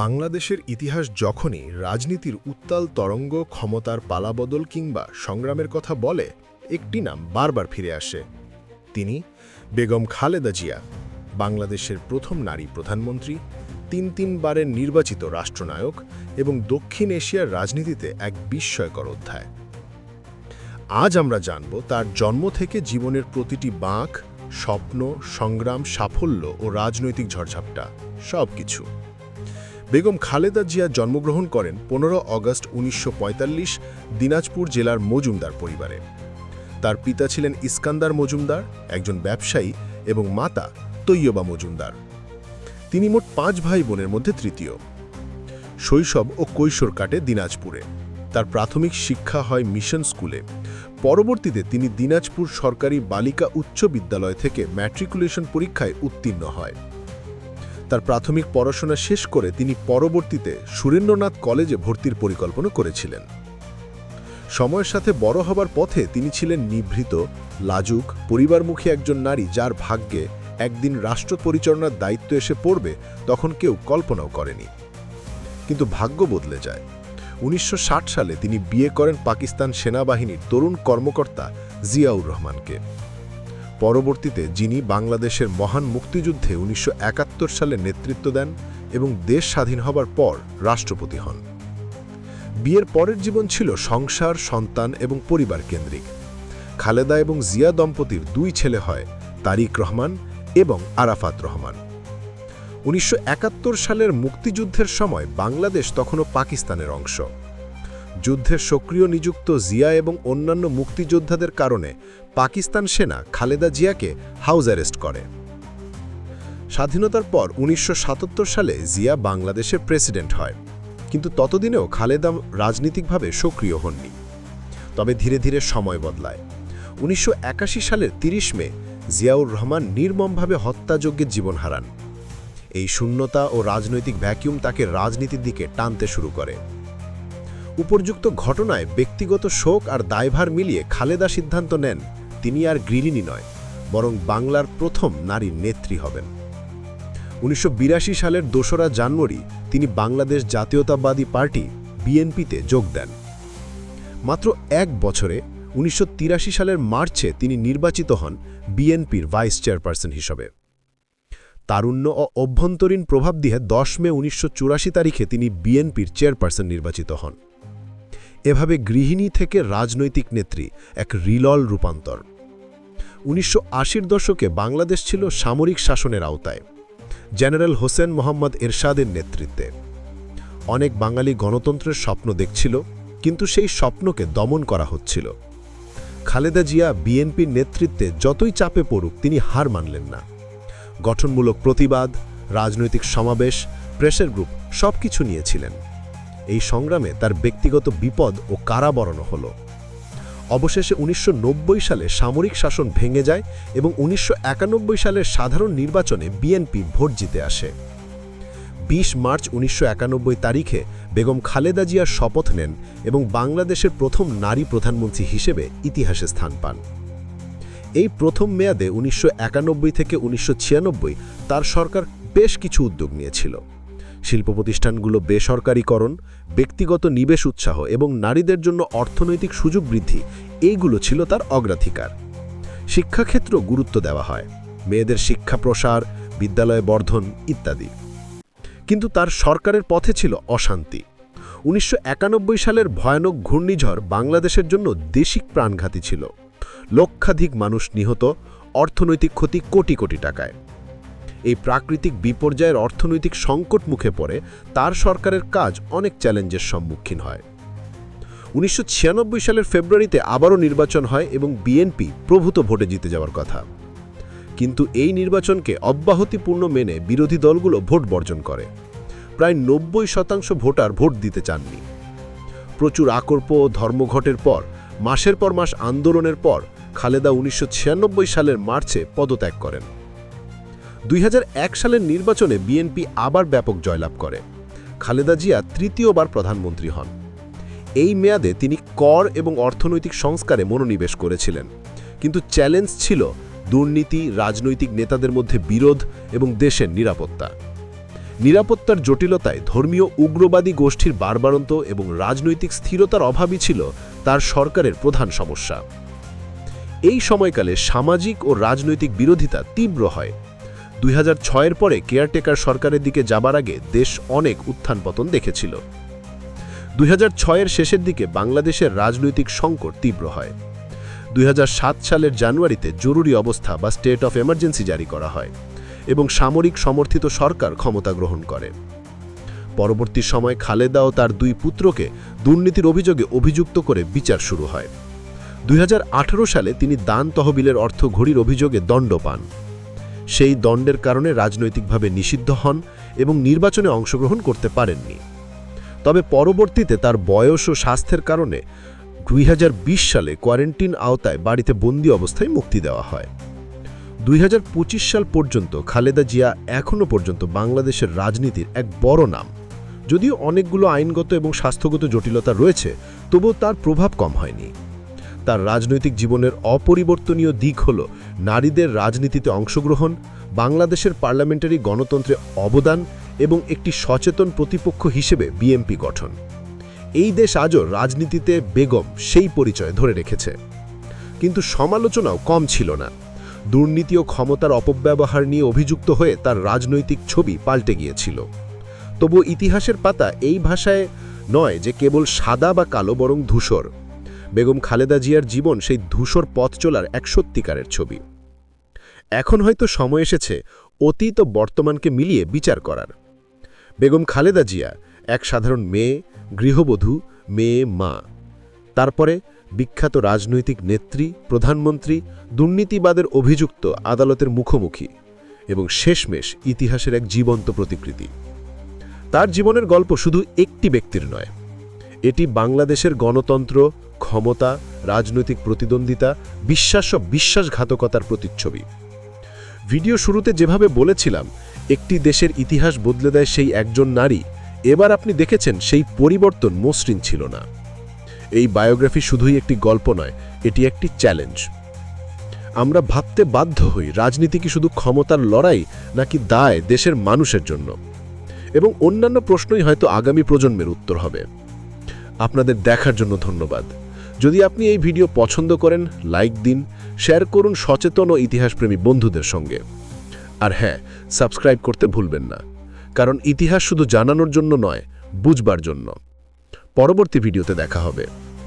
বাংলাদেশের ইতিহাস যখনই রাজনীতির উত্তাল তরঙ্গ, ক্ষমতার পালাবদল কিংবা সংগ্রামের কথা বলে, একটি নাম বারবার ফিরে আসে। তিনি বেগম খালেদা জিয়া, বাংলাদেশের প্রথম নারী প্রধানমন্ত্রী, তিন তিনবারের নির্বাচিত রাষ্ট্রনায়ক এবং দক্ষিণ এশিয়ার রাজনীতিতে এক বিস্ময়কর অধ্যায়। আজ আমরা জানব তার জন্ম থেকে জীবনের প্রতিটি বাঁক, স্বপ্ন, সংগ্রাম, সাফল্য ও রাজনৈতিক ঝড়ঝাপটা সব কিছু বেগম খালেদা জিয়া জন্মগ্রহণ করেন পনেরো অগস্ট উনিশশো পঁয়তাল্লিশ দিনাজপুর জেলার মজুমদার পরিবারে। তার পিতা ছিলেন ইস্কান্দার মজুমদার, একজন ব্যবসায়ী এবং মাতা তৈয়বা মজুমদার। তিনি মোট পাঁচ ভাই বোনের মধ্যে তৃতীয়। শৈশব ও কৈশোর কাটে দিনাজপুরে। তার প্রাথমিক শিক্ষা হয় মিশন স্কুলে। পরবর্তীতে তিনি দিনাজপুর সরকারি বালিকা উচ্চ বিদ্যালয় থেকে ম্যাট্রিকুলেশন পরীক্ষায় উত্তীর্ণ হয়। তার প্রাথমিক পড়াশোনা শেষ করে তিনি পরবর্তীতে সুরেন্দ্রনাথ কলেজে ভর্তির পরিকল্পনা করেছিলেন। সময়ের সাথে বড় হবার পথে তিনি ছিলেন নিভৃত, লাজুক, পরিবারমুখী একজন নারী যার ভাগ্যে একদিন রাষ্ট্র পরিচালনার দায়িত্ব এসে পড়বে, তখন কেউ কল্পনাও করেনি। কিন্তু ভাগ্য বদলে যায়। উনিশশো ষাট সালে তিনি বিয়ে করেন পাকিস্তান সেনাবাহিনীর তরুণ কর্মকর্তা জিয়াউর রহমানকে। পরবর্তীতে যিনি বাংলাদেশের মহান মুক্তিযুদ্ধে উনিশশো একাত্তর সালে নেতৃত্ব দেন এবং দেশ স্বাধীন হবার পর রাষ্ট্রপতি হন। বিয়ের পরের জীবন ছিল সংসার, সন্তান এবং পরিবার কেন্দ্রিক। খালেদা এবং জিয়া দম্পতির দুই ছেলে হয় তারিক রহমান এবং আরাফাত রহমান। উনিশশো একাত্তর সালের মুক্তিযুদ্ধের সময় বাংলাদেশ তখনও পাকিস্তানের অংশ। যুদ্ধের সক্রিয় নিযুক্ত জিয়া এবং অন্যান্য মুক্তিযোদ্ধাদের কারণে পাকিস্তান সেনা খালেদা জিয়াকে হাউস অ্যারেস্ট করে। স্বাধীনতার পর উনিশশো সাতাত্তর সালে জিয়া বাংলাদেশের প্রেসিডেন্ট হয়, কিন্তু ততদিনেও খালেদা রাজনীতিকভাবে সক্রিয় হননি। তবে ধীরে ধীরে সময় বদলায়। উনিশশো একাশি সালের ৩০ মে জিয়াউর রহমান নির্মমভাবে হত্যাযজ্ঞে জীবন হারান। এই শূন্যতা ও রাজনৈতিক ভ্যাকিউম তাকে রাজনীতির দিকে টানতে শুরু করে। উপর্যুক্ত ঘটনায় ব্যক্তিগত শোক আর দায়ভার মিলিয়ে খালেদা সিদ্ধান্ত নেন, তিনি আর গৃহিণী নয়, বরং বাংলার প্রথম নারী নেত্রী হবেন। উনিশশো বিরাশি সালের দোসরা জানুয়ারি তিনি বাংলাদেশ জাতীয়তাবাদী পার্টি বিএনপিতে যোগ দেন। মাত্র এক বছরে উনিশশো তিরাশি সালের মার্চে তিনি নির্বাচিত হন বিএনপির ভাইস চেয়ারপারসন হিসেবে। তারুণ্য ও অভ্যন্তরীণ প্রভাব দিয়ে দশ মে উনিশশো চুরাশি তারিখে তিনি বিএনপির চেয়ারপারসন নির্বাচিত হন। এভাবে গৃহিণী থেকে রাজনৈতিক নেত্রী এক রিলল রূপান্তর। উনিশশো আশির দশকে বাংলাদেশ ছিল সামরিক শাসনের আওতায়। জেনারেল হোসেন মোহাম্মদ এরশাদের নেতৃত্বে। অনেক বাঙালি গণতন্ত্রের স্বপ্ন দেখছিল, কিন্তু সেই স্বপ্নকে দমন করা হচ্ছিল। খালেদা জিয়া বিএনপির নেতৃত্বে যতই চাপে পড়ুক, তিনি হার মানলেন না। গঠনমূলক প্রতিবাদ, রাজনৈতিক সমাবেশ, প্রেসার গ্রুপ সব কিছু নিয়েছিলেন। এই সংগ্রামে তার ব্যক্তিগত বিপদ ও কারাবরণ হল। অবশেষে উনিশশো নব্বই সালে সামরিক শাসন ভেঙে যায় এবং উনিশশো একানব্বই সালের সাধারণ নির্বাচনে বিএনপি ভোট জিতে আসে। ২০ মার্চ উনিশশো একানব্বই তারিখে বেগম খালেদা জিয়ার শপথ নেন এবং বাংলাদেশের প্রথম নারী প্রধানমন্ত্রী হিসেবে ইতিহাসে স্থান পান। এই প্রথম মেয়াদে উনিশশো একানব্বই থেকে উনিশশো ছিয়ানব্বই তার সরকার বেশ কিছু উদ্যোগ নিয়েছিল। শিল্প প্রতিষ্ঠানগুলো বেসরকারীকরণ, ব্যক্তিগত নিবেশ উৎসাহ এবং নারীদের জন্য অর্থনৈতিক সুযোগ বৃদ্ধি, এইগুলো ছিল তার অগ্রাধিকার। শিক্ষাক্ষেত্র গুরুত্ব দেওয়া হয়, মেয়েদের শিক্ষা প্রসার, বিদ্যালয় বর্ধন ইত্যাদি। কিন্তু তার সরকারের পথে ছিল অশান্তি। উনিশশো একানব্বই সালের ভয়ানক ঘূর্ণিঝড় বাংলাদেশের জন্য দেশিক প্রাণঘাতী ছিল। লক্ষাধিক মানুষ নিহত, অর্থনৈতিক ক্ষতি কোটি কোটি টাকায়। এই প্রাকৃতিক বিপর্যয়ের অর্থনৈতিক সংকট মুখে পড়ে, তার সরকারের কাজ অনেক চ্যালেঞ্জের সম্মুখীন হয়। উনিশশো ছিয়ানব্বই সালের ফেব্রুয়ারিতে আবারও নির্বাচন হয় এবং বিএনপি প্রভূত ভোটে জিতে যাওয়ার কথা। কিন্তু এই নির্বাচনকে অব্যাহতিপূর্ণ মেনে বিরোধী দলগুলো ভোট বর্জন করে। প্রায় নব্বই শতাংশ ভোটার ভোট দিতে চাননি। প্রচুর আকর্প ও ধর্মঘটের পর, মাসের পর মাস আন্দোলনের পর, খালেদা উনিশশো ছিয়ানব্বই সালের মার্চে পদত্যাগ করেন। দুই হাজার এক সালের নির্বাচনে বিএনপি আবার ব্যাপক জয়লাভ করে। খালেদা জিয়া তৃতীয়বার প্রধানমন্ত্রী হন। এই মেয়াদে তিনি কর এবং অর্থনৈতিক সংস্কারে মনোনিবেশ করেছিলেন। কিন্তু চ্যালেঞ্জ ছিল দুর্নীতি, রাজনৈতিক নেতাদের মধ্যে বিরোধ এবং দেশের নিরাপত্তা। নিরাপত্তার জটিলতায় ধর্মীয় উগ্রবাদী গোষ্ঠীর বারবারন্ত এবং রাজনৈতিক স্থিরতার অভাবই ছিল তার সরকারের প্রধান সমস্যা। এই সময়কালে সামাজিক ও রাজনৈতিক বিরোধিতা তীব্র হয়। দুই এর পরে কেয়ারটেকার সরকারের দিকে যাবার আগে দেশ অনেক উত্থান পতন দেখেছিল। দুই এর শেষের দিকে বাংলাদেশের রাজনৈতিক সংকট তীব্র হয়। দুই হাজার সাত সালের জানুয়ারিতে জরুরি অবস্থা বা স্টেট অফ এমার্জেন্সি জারি করা হয় এবং সামরিক সমর্থিত সরকার ক্ষমতা গ্রহণ করে। পরবর্তী সময় খালেদা ও তার দুই পুত্রকে দুর্নীতির অভিযোগে অভিযুক্ত করে বিচার শুরু হয়। দুই হাজার আঠেরো সালে তিনি দান তহবিলের অর্থ ঘড়ির অভিযোগে দণ্ড পান। সেই দণ্ডের কারণে রাজনৈতিকভাবে নিষিদ্ধ হন এবং নির্বাচনে অংশগ্রহণ করতে পারেননি। তবে পরবর্তীতে তার বয়স ও স্বাস্থ্যের কারণে দুই হাজার বিশ সালে কোয়ারেন্টিন আওতায় বাড়িতে বন্দি অবস্থায় মুক্তি দেওয়া হয়। দুই হাজার পঁচিশ সাল পর্যন্ত খালেদা জিয়া এখনও পর্যন্ত বাংলাদেশের রাজনীতির এক বড় নাম। যদিও অনেকগুলো আইনগত এবং স্বাস্থ্যগত জটিলতা রয়েছে, তবুও তার প্রভাব কম হয়নি। তার রাজনৈতিক জীবনের অপরিবর্তনীয় দিক হল নারীদের রাজনীতিতে অংশগ্রহণ, বাংলাদেশের পার্লামেন্টারি গণতন্ত্রে অবদান এবং একটি সচেতন প্রতিপক্ষ হিসেবে বিএমপি গঠন। এই দেশ আজও রাজনীতিতে বেগম সেই পরিচয় ধরে রেখেছে। কিন্তু সমালোচনাও কম ছিল না। দুর্নীতি ও ক্ষমতার অপব্যবহার নিয়ে অভিযুক্ত হয়ে তার রাজনৈতিক ছবি পাল্টে গিয়েছিল। তবু ইতিহাসের পাতা এই ভাষায় নয় যে কেবল সাদা বা কালো বরং ধূসর। বেগম খালেদা জিয়ার জীবন সেই ধূসর পথ চলার এক সত্যিকারের ছবি। এখন হয়তো সময় এসেছে অতীত ও বর্তমানকে মিলিয়ে বিচার করার। বেগম খালেদা জিয়া এক সাধারণ মেয়ে, গৃহবধূ, মেয়ে, মা। তারপরে বিখ্যাত রাজনৈতিক নেত্রী, প্রধানমন্ত্রী, দুর্নীতিবাদের অভিযুক্ত আদালতের মুখোমুখি এবং শেষমেশ ইতিহাসের এক জীবন্ত প্রতিকৃতি। তার জীবনের গল্প শুধু একটি ব্যক্তির নয় এটি বাংলাদেশের গণতন্ত্র, ক্ষমতা, রাজনৈতিক প্রতিদ্বন্দ্বিতা, বিশ্বাস ও বিশ্বাসঘাতকতার প্রতিচ্ছবি। ভিডিও শুরুতে যেভাবে বলেছিলাম, একটি দেশের ইতিহাস বদলে দেয় সেই একজন নারী, এবার আপনি দেখেছেন সেই পরিবর্তন মসৃণ ছিল না। এই বায়োগ্রাফি শুধুই একটি গল্প নয়, এটি একটি চ্যালেঞ্জ। আমরা ভাবতে বাধ্য হই, রাজনীতি কি শুধু ক্ষমতার লড়াই, নাকি দায় দেশের মানুষের জন্য? এবং অন্যান্য প্রশ্নই হয়তো আগামী প্রজন্মের উত্তর হবে। আপনাদের দেখার জন্য ধন্যবাদ। যদি আপনি এই ভিডিও পছন্দ করেন, লাইক দিন, শেয়ার করুন সচেতন ও ইতিহাসপ্রেমী বন্ধুদের সঙ্গে। আর হ্যাঁ সাবস্ক্রাইব করতে ভুলবেন না। কারণ ইতিহাস শুধু জানানোর জন্য নয়, বুঝবার জন্য। পরবর্তী ভিডিওতে দেখা হবে।